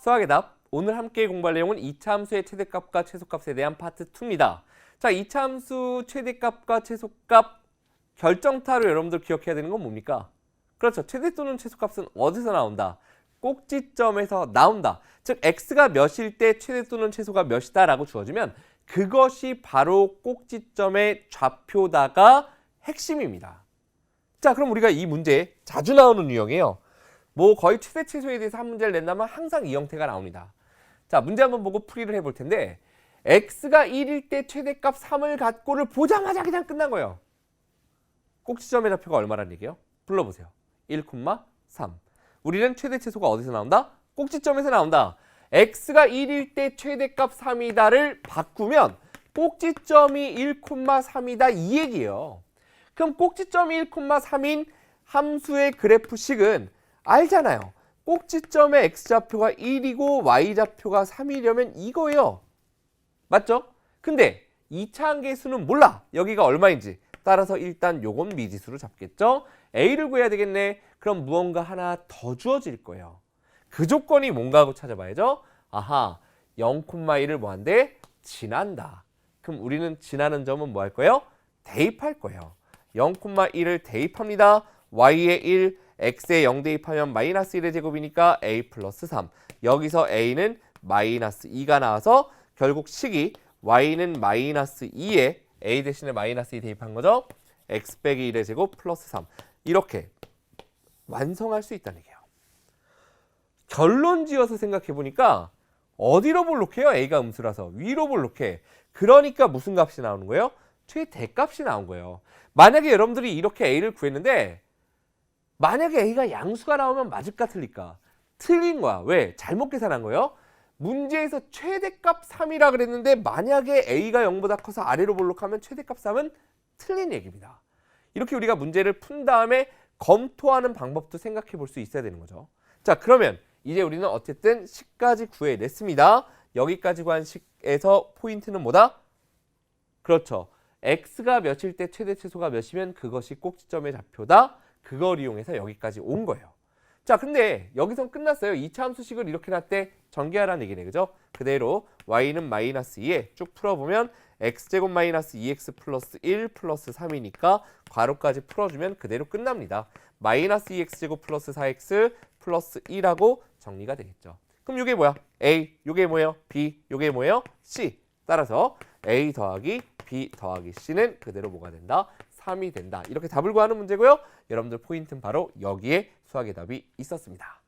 수학의 답. 오늘 함께 공부할 내용은 이차 함수의 최대값과 최소값에 대한 파트 2입니다. 자, 이차 함수 최대값과 최소값 결정타로 여러분들 기억해야 되는 건 뭡니까? 그렇죠. 최대 또는 최소값은 어디서 나온다? 꼭지점에서 나온다. 즉 x가 몇일 때 최대 또는 최소가 몇이다라고 주어지면 그것이 바로 꼭지점의 좌표다가 핵심입니다. 자, 그럼 우리가 이 문제 자주 나오는 유형이에요. 뭐 거의 최대 최소에 대해서 한 문제를 낸다면 항상 이 형태가 나옵니다. 자, 문제 한번 보고 풀이를 해볼 텐데 x가 1일 때 최대값 3을 갖고를 보자마자 그냥 끝난 거예요. 꼭지점의 좌표가 얼마란 얘기예요? 불러보세요. 1,3. 우리는 최대 최소가 어디서 나온다? 꼭지점에서 나온다. x가 1일 때 최대값 3이다를 바꾸면 꼭지점이 1,3이다 이 얘기예요. 그럼 꼭지점이 1,3인 함수의 그래프식은 알잖아요. 꼭지점의 x좌표가 1이고 y좌표가 3이려면 이거예요. 맞죠? 근데 2차 한계수는 몰라. 여기가 얼마인지. 따라서 일단 요건 미지수로 잡겠죠? a를 구해야 되겠네. 그럼 무언가 하나 더 주어질 거예요. 그 조건이 뭔가 하고 찾아봐야죠. 아하, 0,1을 뭐한대? 지난다. 그럼 우리는 지나는 점은 뭐 할 거예요? 대입할 거예요. 0,1을 대입합니다. y에 1, x에 0 대입하면 마이너스 1의 제곱이니까 a 플러스 3. 여기서 a는 마이너스 2가 나와서 결국 식이 y는 마이너스 2에 a 대신에 마이너스 2 대입한 거죠. x 빼기 1의 제곱 플러스 3. 이렇게 완성할 수 있다는 얘기예요. 결론 지어서 생각해 보니까 어디로 볼록해요? a가 음수라서 위로 볼록해. 그러니까 무슨 값이 나오는 거예요? 최대값이 나온 거예요. 만약에 여러분들이 이렇게 a를 구했는데 만약에 a가 양수가 나오면 맞을까 틀릴까? 틀린 거야. 왜? 잘못 계산한 거예요. 문제에서 최대값 3이라 그랬는데 만약에 a가 0보다 커서 아래로 볼록하면 최대값 3은 틀린 얘기입니다. 이렇게 우리가 문제를 푼 다음에 검토하는 방법도 생각해 볼 수 있어야 되는 거죠. 자, 그러면 이제 우리는 어쨌든 식까지 구해냈습니다. 여기까지 구한 식에서 포인트는 뭐다? 그렇죠. x가 몇일 때 최대 최소가 몇이면 그것이 꼭지점의 좌표다. 그걸 이용해서 여기까지 온 거예요. 자, 근데 여기선 끝났어요. 2차 함수식을 이렇게 놨대 전개하라는 얘기네. 그죠? 그대로 y는 마이너스 2에 쭉 풀어보면 x제곱 마이너스 2x 플러스 1 플러스 3이니까 괄호까지 풀어주면 그대로 끝납니다. 마이너스 2x제곱 플러스 4x 플러스 1하고 정리가 되겠죠. 그럼 이게 뭐야? a, 요게 뭐예요? b, 요게 뭐예요? c. 따라서 a 더하기 b 더하기 c는 그대로 뭐가 된다? 3이 된다. 이렇게 답을 구하는 문제고요. 여러분들 포인트는 바로 여기에 수학의 답이 있었습니다.